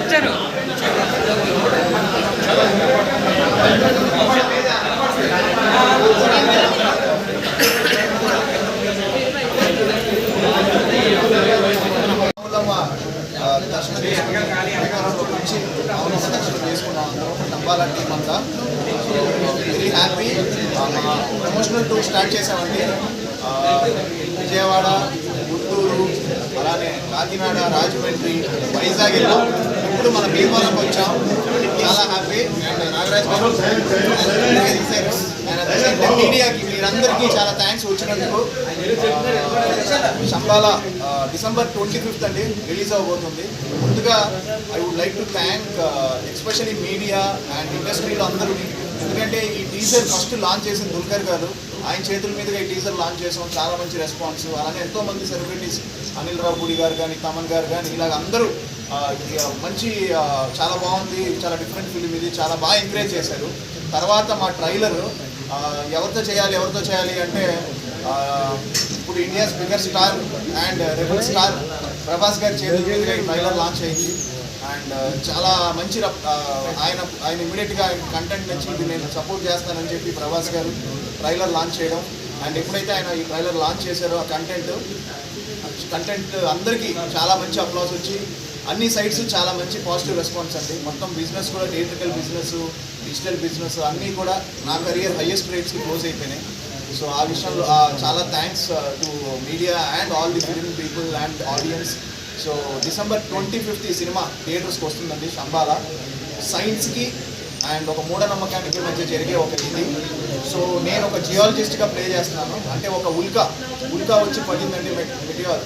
చెప్తారు. దర్శనం చేసుకుని శ్రీకాకుళంలో దర్శనం చేసుకున్నాం అందరం టీం అంతా very happy promotional tour start చేసామండి విజయవాడ గుంటూరు అలానే కాకినాడ రాజమండ్రి వైజాగ్ వెళ్ళాం ఇప్పుడు మన భీమవరంకి వచ్చాం. చాలా హ్యాపీ అండ్ నాగరాజ్ గారు మీడియాకి మీరందరికీ చాలా థ్యాంక్స్ వచ్చినందుకు. శంబాల డిసెంబర్ ట్వంటీ ఫిఫ్త్ అండి రిలీజ్ అవ్వబోతుంది ముందుగా I would like to thank especially media and ఇండస్ట్రీలో అందరూ ఎందుకంటే ఈ టీజర్ ఫస్ట్ లాంచ్ చేసిన దుల్కర్ గారు. ఆయన చేతుల మీదుగా ఈ టీజర్ లాంచ్ చేసాం. చాలా మంచి రెస్పాన్స్. అలానే ఎంతో మంది సెలబ్రిటీస్ అనిల్ రావుపూడి గారు కానీ తమన్ గారు కానీ ఇలాగ అందరూ మంచి చాలా బాగుంది చాలా డిఫరెంట్ ఫిలిం ఇది. చాలా బాగా ఎంకరేజ్ చేశారు. తర్వాత మా ట్రైలర్ ఎవరితో చేయాలి ఎవరితో చేయాలి అంటే ఇప్పుడు India's bigger star and rebel star Prabhas గారి చేతుల మీదుగా ఈ ట్రైలర్ లాంచ్ అయింది. అండ్ చాలా మంచి రప్- ఆయన ఆయన ఇమీడియట్గా కంటెంట్ నచ్చింది నేను సపోర్ట్ చేస్తానని చెప్పి ప్రభాస్ గారు ట్రైలర్ లాంచ్ చేయడం. అండ్ ఎప్పుడైతే ఆయన ఈ ట్రైలర్ లాంచ్ చేశారో ఆ కంటెంట్ కంటెంట్ అందరికీ చాలా మంచి అప్లాస్ వచ్చి అన్ని సైట్స్ చాలా మంచి పాజిటివ్ రెస్పాన్స్ అండి. మొత్తం బిజినెస్ కూడా థియేట్రికల్ బిజినెస్ డిజిటల్ బిజినెస్ అన్నీ కూడా నా కెరియర్ హైయెస్ట్ రేట్స్కి క్లోజ్ అయిపోయినాయి. సో ఆ విషయంలో చాలా thanks to media and all the film people and audience so December twenty fifth ఈ సినిమా థియేటర్స్కి వస్తుందండి శంబాల సైన్స్కి అండ్ ఒక మూఢనమ్మకానికి మధ్య జరిగే ఒక ఇది. సో నేను ఒక జియాలజిస్ట్గా ప్లే చేస్తున్నాను. అంటే ఒక ఉల్కా ఉల్కా వచ్చి పడిందండి మెటీరియల్.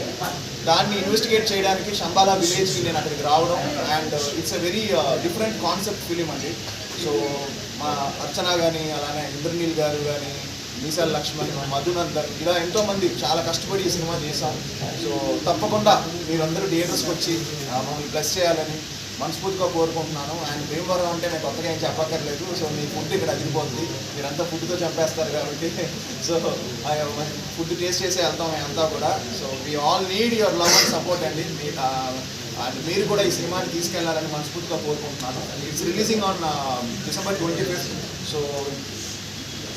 దాన్ని ఇన్వెస్టిగేట్ చేయడానికి శంబాలా విలేజ్కి నేను అక్కడికి రావడం and it's a very different concept film అండి. సో మా అర్చన కానీ అలానే ఇంద్రనీల్ గారు కానీ మీసాల్ లక్ష్మణ్ మధునందన్ ఇలా ఎంతోమంది చాలా కష్టపడి ఈ సినిమా చేశాం సో తప్పకుండా మీరందరూ థియేటర్స్కి వచ్చి మమ్మల్ని బ్లెస్ చేయాలని మనస్ఫూర్తిగా కోరుకుంటున్నాను. అండ్ భీమవరం అంటే నేను కొత్తగా ఏం చెప్పక్కర్లేదు. సో మీ ఫుడ్ ఇక్కడ అదిరిపోతుంది మీరంతా ఫుడ్తో చంపేస్తారు కాబట్టి. సో ఫుడ్ టేస్ట్ చేసి వెళ్తాం అంతా కూడా. So we all need your love and support అండి. మీ- అండ్ మీరు కూడా ఈ సినిమాని తీసుకెళ్ళాలని మనస్ఫూర్తిగా కోరుకుంటున్నాను. It's releasing on December twenty fifth so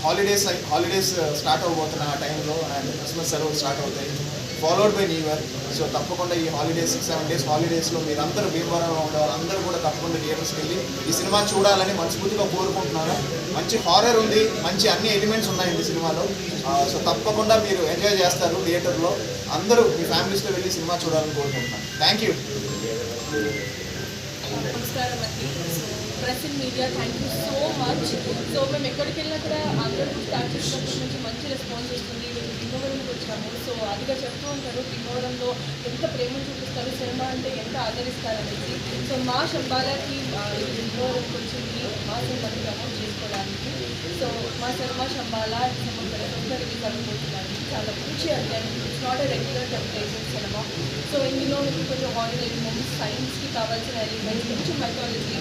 holidays holidays start అవబోతున్న ఆ టైంలో అండ్ క్రిస్మస్ సెలవులు స్టార్ట్ అవుతాయి. Followed by new year so తప్పకుండా ఈ హాలిడేస్ సిక్స్ సెవెన్ డేస్ హాలిడేస్లో మీరందరూ భీమవరంలో ఉండే వాళ్ళందరూ కూడా తప్పకుండా థియేటర్స్కి వెళ్ళి ఈ సినిమా చూడాలని మనస్ఫూర్తిగా కోరుకుంటున్నాను. మంచి హారర్ ఉంది. మంచి అన్ని ఎలిమెంట్స్ ఉన్నాయండి సినిమాలో. సో తప్పకుండా మీరు ఎంజాయ్ చేస్తారు థియేటర్లో అందరూ మీ ఫ్యామిలీస్తో వెళ్ళి సినిమా చూడాలని కోరుకుంటున్నాను. థ్యాంక్ యూ నమస్కారం press and media thank you so much so మేము ఎక్కడికి వెళ్ళినా కూడా అందరూ స్టార్ట్ చేసినప్పటి నుంచి మంచి రెస్పాన్స్ వస్తుంది. మేము భీమవరంకి వచ్చాము. సో అదిగా చెప్తూ ఉంటారు భీమవరంలో ఎంత ప్రేమ చూపిస్తారు సినిమా అంటే ఎంత ఆదరిస్తారు అనేది సో మా శంబాలకి భీమవరంకి వచ్చింది మా సినిమాని ప్రమోట్ చేసుకోవడానికి. సో మా సినిమా శంబాల డిసెంబర్ ఒక్కరికి రిలీజ్ చాలా మంచి అధ్యాయం it's not a regular temperature cinema so ఇందులో మీకు కొంచెం హారర్ ఎలిమెంట్స్ సైన్స్కి కావాల్సిన ఎలిమెంట్స్ కొంచెం మైథాలజీ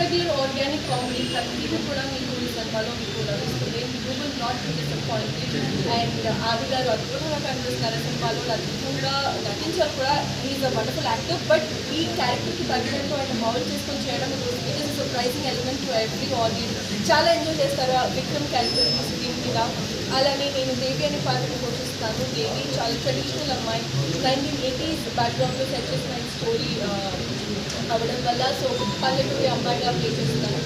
రెగ్యులర్ ఆర్గానిక్ కామెడీ ప్రతిదీ కూడా మీకు ఈ సినిమాలో మీకు లభిస్తుంది. You'll not be disappointed and ఆవి గారు అద్భుతంగా కనిపిస్తున్నారు సినిమాలో అద్భుతంగా నటించారు కూడా is a wonderful actor but ఈ క్యారెక్టర్కి తగ్గినట్టు ఆయన మౌల్ చేసుకొని చేయడం it is surprising element to every audience చాలా ఎంజాయ్ చేస్తారు విక్రమ్ క్యారెక్టర్ స్క్రీన్ మీద. అలానే నేను దేవి అనే పాత్రను పోషిస్తాను. దేవి చాలా ట్రెడిషనల్ అమ్మాయి. నైన్టీన్ ఎయిటీస్ బ్యాక్గ్రౌండ్లో సెట్ చేసిన స్టోరీ uh, అవ్వడం వల్ల సో పల్లెటూరి అమ్మాయిగా ప్లే చేస్తున్నాను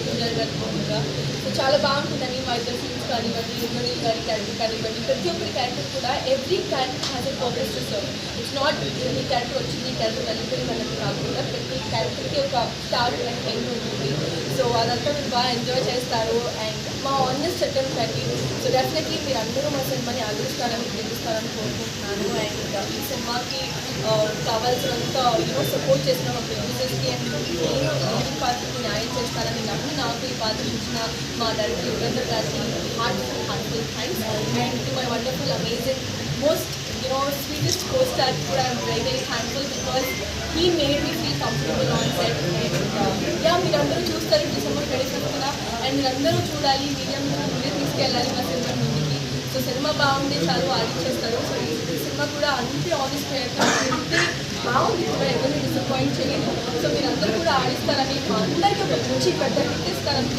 పింజల్ సో చాలా బాగుంటుందని మా ఇద్దరు సీన్స్ కానివ్వండి ఇంద్రనీల్ గారి క్యారెక్టర్ కానివ్వండి. ప్రతి ఒక్కరి క్యారెక్టర్ కూడా every character has a purpose to it's not ఈ క్యారెక్టర్ వచ్చింది ఈ క్యారెక్టర్ వెళ్ళిపోయింది అన్నట్టు కాకుండా ప్రతి క్యారెక్టర్కి ఒక స్టార్ట్ అండ్ ఎండ్ ఉంటుంది. సో అదంతా మీరు బాగా ఎంజాయ్ చేస్తారు. అండ్ మా ఆనెస్ట్ అటెంప్ట్ అండి సో డెఫినెట్లీ మీరు అందరూ మా సినిమాని ఆదరిస్తారని ప్రేమిస్తారని కోరుకుంటున్నాను. అండ్ uh, ఈ సినిమాకి uh, కావాల్సినంత యూనో సపోర్ట్ చేసిన మా ప్రొడ్యూసర్స్కి అండ్ నేను ఈ పాత్రకి న్యాయం చేస్తానని నమ్మి నాకు ఈ పాత్ర ఇచ్చిన మా డైరెక్టర్ యుగంధర్ గారికి heartful heartful thanks and to my wonderful amazing most you sweetest sweetest co-star who very very thankful because he made me feel comfortable on set yeah మీరు uh, మీరందరూ చూస్తారు డిసెంబర్ ట్వంటీ ఫిఫ్త్న అండ్ మీరందరూ చూడాలి media ముందే తీసుకెళ్ళాలి మా cinema ముందుకి. సో సినిమా బాగుంది చాలు ఆడిచ్చేస్తారు సో ఈ సినిమా కూడా అంతే ఆనెస్ట్ అంతే బాగుంది. కూడా ఎవరిని డిసప్పాయింట్ చేయలేదు. సో మీరు అందరూ కూడా ఆడిస్తారని మా అందరికీ ఒక మంచి పెద్ద హిట్ ఇస్తారని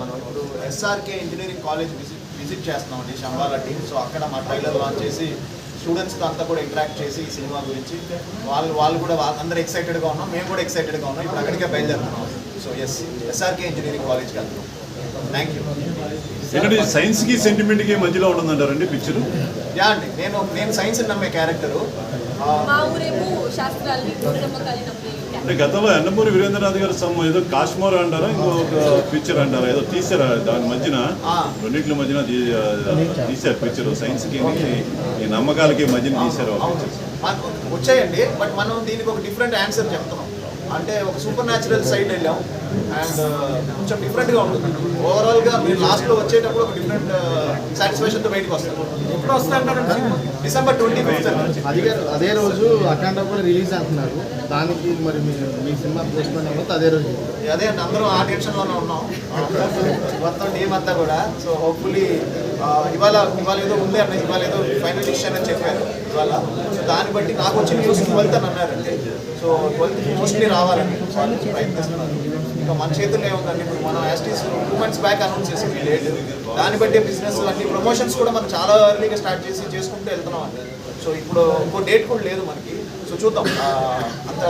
మనం ఇప్పుడు SRK engineering college visit visit చేస్తున్నామండి శంబాల టీం సో అక్కడ మా ట్రైలర్ లాంచ్ చేసి స్టూడెంట్స్తో అంతా కూడా ఇంటరాక్ట్ చేసి ఈ సినిమా గురించి. వాళ్ళు వాళ్ళు కూడా అందరూ ఎక్సైటెడ్గా ఉన్నాం. మేము కూడా ఎక్సైటెడ్గా ఉన్నాం. ఇప్పుడు అక్కడికే బయలుదేరుతున్నాం. సో ఎస్ ఎస్ఆర్కే ఇంజనీరింగ్ కాలేజ్కి వెళ్తున్నాం థ్యాంక్ యూ ఏంటంటే సైన్స్కి సెంటిమెంట్కి మధ్యలో ఉంటుందంటారండి పిక్చర్ యా అండి. నేను నేను సైన్స్ నమ్మే క్యారెక్టరు మా ఊరేమో శాస్త్రాలని మూఢనమ్మకాలు నమ్మే అంటే గతంలో అన్నమూరి వీరేంద్రనాథ్ గారు సమ్ ఏదో కాశ్మోర్ అంటారా ఇంకొక పిక్చర్ అంటారా ఏదో తీసారా దాని మధ్యన. రెండింటి మధ్యన తీ- తీశారు పిక్చర్ సైన్స్కి ఈ నమ్మకాలకి మధ్యన మనకు వచ్చాయండి బట్ మనం దీనికి ఒక డిఫరెంట్ ఆన్సర్ చెప్తున్నాం. అంటే ఒక సూపర్ న్యాచురల్ సైడ్ వెళ్ళాం. అండ్ కొంచెం డిఫరెంట్గా ఉంటుంది. ఓవరాల్గా మీరు లాస్ట్లో వచ్చేటప్పుడు ఒక డిఫరెంట్ సాటిస్ఫాక్షన్తో బయటకు వస్తారు. ఎప్పుడు వస్తారు డిసెంబర్ ట్వంటీ ఫిఫ్త్ అదే అదే రోజు అఖండ కూడా రిలీజ్ అంటున్నారు దానికి మరి మీ మీ సినిమా పోన్ అవ్వదు అదే రోజు. అదే అందరం ఆ టెన్షన్లోనే ఉన్నాం. మొత్తం టీం అంతా కూడా. సో హోప్ఫుల్లీ ఇవాళ ఇవాళ ఏదో ఉంది అన్న ఇవాళ ఏదో ఫైనల్ డిసిషన్ అని చెప్పారు ఇవాళ. సో దాన్ని బట్టి నాకు వచ్చిన న్యూస్ ట్వెల్త్ అని అన్నారండి సో ట్వెల్త్ మోస్ట్లీ వాళ్ళు ప్రయత్నిస్తున్నారు ఇంకా మన చేతుల్లో ఉందండి ఇప్పుడు మనం యాస్టీస్ టూ మంత్స్ బ్యాక్ అనౌన్స్ చేసింది డేట్ దాన్ని బట్టి బిజినెస్ అన్ని ప్రమోషన్స్ కూడా మనం చాలా ఎర్లీగా స్టార్ట్ చేసి చేసుకుంటూ వెళ్తున్నాం అండి. సో ఇప్పుడు ఇంకో డేట్ కూడా లేదు మనకి. సో చూద్దాం. అంత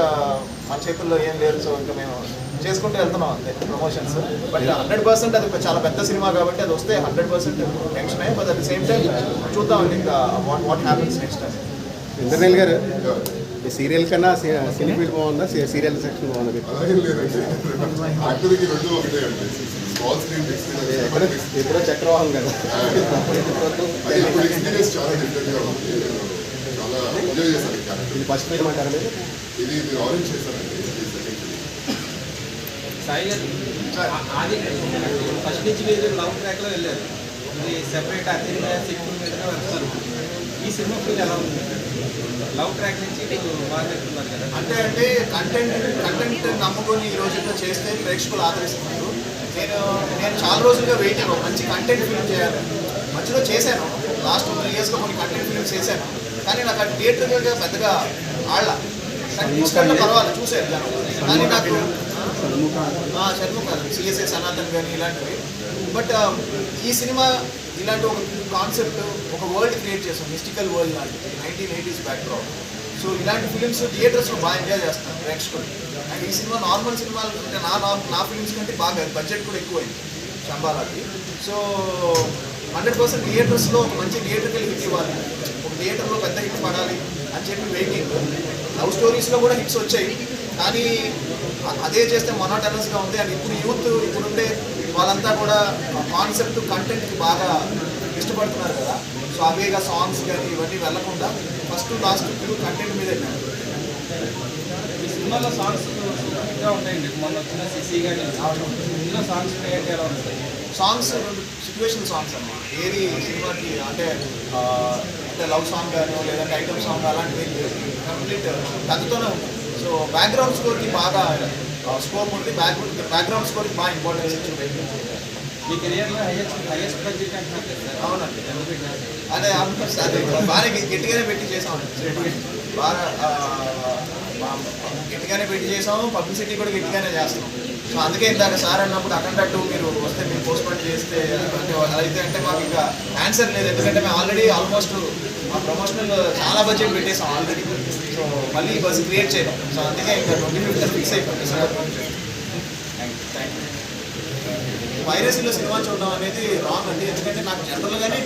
మన చేతుల్లో ఏం లేదు. సో ఇంకా మేము చేసుకుంటూ వెళ్తున్నాం అంతే ప్రమోషన్స్ బట్ హండ్రెడ్ పర్సెంట్ అది చాలా పెద్ద సినిమా కాబట్టి అది వస్తే హండ్రెడ్ పర్సెంట్ టెన్షన్ అయ్యి but at the same time చూద్దాం ఇంకా వాట్ వాట్ హ్యాపన్స్ నెక్స్ట్ అని గారు సీరియల్ కన్నా సినీ ఫీల్డ్ బాగుందా? సీరియల్ సెక్షన్ బాగుంది? ఎప్పుడో చక్రవాహం కదా. ఇది ఫస్ట్ ఫిల్మ్ అంటారా మీరు? ఇది మీరు ఆరెంజ్ చేశానండి ఇది సెకండ్ ఫిల్మ్ సాయి గారు ఆ- ఆది ఫస్ట్ నుంచి మీరు లవ్ ట్రాక్లో వెళ్ళారు. ఇది సెపరేట్ మీదగా వెళ్తారు ఈ సినిమా ఫీల్ ఎలా ఉంది? లవ్ ట్రాక్ నుంచి కదా. అంటే అంటే కంటెంట్ కంటెంట్ నమ్ముకొని ఈ రోజుల్లో చేస్తే ప్రేక్షకులు ఆదరిస్తున్నారు. నేను నేను చాలా రోజులుగా వెయిటింగ్ ఒక మంచి కంటెంట్ ఫిల్మ్ చేయాలి. మధ్యలో చేశాను. లాస్ట్ త్రీ ఇయర్స్లో కొన్ని కంటెంట్ ఫిల్మ్స్ చేశాను. కానీ నాకు అది థియేటర్గా పెద్దగా ఆళ్ళ కానీ తీసుకెళ్ళిన పర్వాలేదు చూసాను. కానీ నాకు ఆ, షణ్ముఖ్ కాదు సిఎస్ఏ సనాతన్ కానీ ఇలాంటివి. బట్ ఈ సినిమా ఇలాంటి ఒక కాన్సెప్ట్ ఒక వరల్డ్ క్రియేట్ చేస్తాం మిస్టికల్ వరల్డ్ లాంటిది నైన్టీన్ ఎయిటీస్ బ్యాక్గ్రౌండ్ సో ఇలాంటి ఫిలిమ్స్ థియేటర్స్లో బాగా ఎంజాయ్ చేస్తాను ప్రేక్షకులు. అండ్ ఈ సినిమా నార్మల్ సినిమాలు అంటే నా నా నా ఫిలిమ్స్ కంటే బాగా బడ్జెట్ కూడా ఎక్కువైంది శంబాలాకి. సో హండ్రెడ్ పర్సెంట్ థియేటర్స్లో ఒక మంచి థియేటర్కి హిట్ ఇవ్వాలి. ఒక థియేటర్లో పెద్ద హిట్ పడాలి అని చెప్పి వెయిటింగ్ లవ్ స్టోరీస్లో కూడా హిట్స్ వచ్చాయి. కానీ అదే చేస్తే మొనాటనస్గా ఉంది. అండ్ ఇప్పుడు యూత్ ఇప్పుడుండే వాళ్ళంతా కూడా కాన్సెప్ట్ కంటెంట్కి బాగా ఇష్టపడుతున్నారు కదా. సో అవేగా సాంగ్స్ కానీ ఇవన్నీ వెళ్ళకుండా ఫస్ట్ లాస్ట్ ప్యూర్ కంటెంట్ మీద వెళ్ళాను ఈ సినిమాలో సాంగ్స్ సూపర్గా ఉంటాయండి. మొన్న వచ్చిన సిసి కానీ ఇందులో సాంగ్స్ క్రియేట్ ఎలా ఉంటాయి? సాంగ్స్ సిచ్యువేషన్ సాంగ్స్ అన్నమాట. ఏది సినిమాకి అంటే అంటే లవ్ సాంగ్ కానీ లేదంటే ఐటమ్ సాంగ్ అలాంటివి కంప్లీట్ కథతోనే ఉంటుంది సో బ్యాక్గ్రౌండ్ స్కోర్కి బాగా స్కోప్ ఉంది. బ్యాక్ బ్యాక్గ్రౌండ్ స్కోర్కి బాగా ఇంపార్టెన్స్ ఇచ్చింది. మీ కెరియర్లో హైయెస్ట్ హైయెస్ట్ బడ్జెట్ అంటున్నారు అవునండి. అదే అదే బాగా గట్టిగానే పెట్టి చేసామండి బాగా గట్టిగానే పెట్టి చేసాము పబ్లిసిటీ కూడా గట్టిగానే చేస్తాం సో అందుకే ఇందాక సార్ అన్నప్పుడు అక్కడట్టు మీరు వస్తే మీరు పోస్ట్పోన్ చేస్తే అంటే అలా అయితే అంటే మాకు ఇంకా ఆన్సర్ లేదు. ఎందుకంటే మేము ఆల్రెడీ ఆల్మోస్ట్ మా ప్రమోషనల్ చాలా బడ్జెట్ పెట్టేసాం ఆల్రెడీ సో మళ్ళీ బస్ క్రియేట్ చేయడం. సో అందుకే ఇంకా ట్వంటీ ఫిఫ్త్ ఫిక్స్ అయిపోయింది సార్. థ్యాంక్ యూ పైరసీలో వైరస్లో సినిమా చూడడం అనేది రాంగ్ అండి. ఎందుకంటే నాకు జనరల్గానే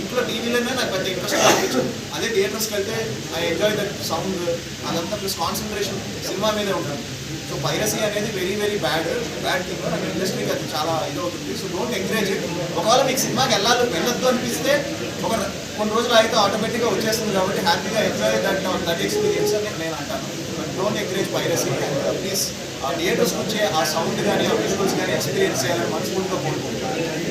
ఇంట్లో టీవీలోనే నాకు పెద్ద ఇంట్రెస్ట్ అనిపించు అదే థియేటర్స్కి వెళ్తే ఐ ఎంజాయ్ దట్ సౌండ్ అదంతా ప్లస్ కాన్సన్ట్రేషన్ సినిమా మీదే ఉంటుంది. సో పైరసీ అనేది very very bad bad thing నాకు ఇండస్ట్రీకి అది చాలా ఇది అవుతుంది. సో డోంట్ ఎంకరేజ్ ఇట్ ఒకవేళ మీకు సినిమాకి వెళ్ళాలి వెళ్ళొద్దు అనిపిస్తే ఒక కొన్ని రోజులు అయితే ఆటోమేటిక్గా వచ్చేస్తుంది కాబట్టి హ్యాపీగా ఎంజాయ్ దట్ దట్ ఎక్స్పీరియన్స్ అని నేను అంటాను. Don't encourage piracy and please ఆ థియేటర్స్ వచ్చే ఆ సౌండ్ కానీ ఆ విజువల్స్ కానీ ఎక్స్పీరియన్స్ చేయాలని మనస్ఫూర్తిగా కోరుకుంటున్నాను.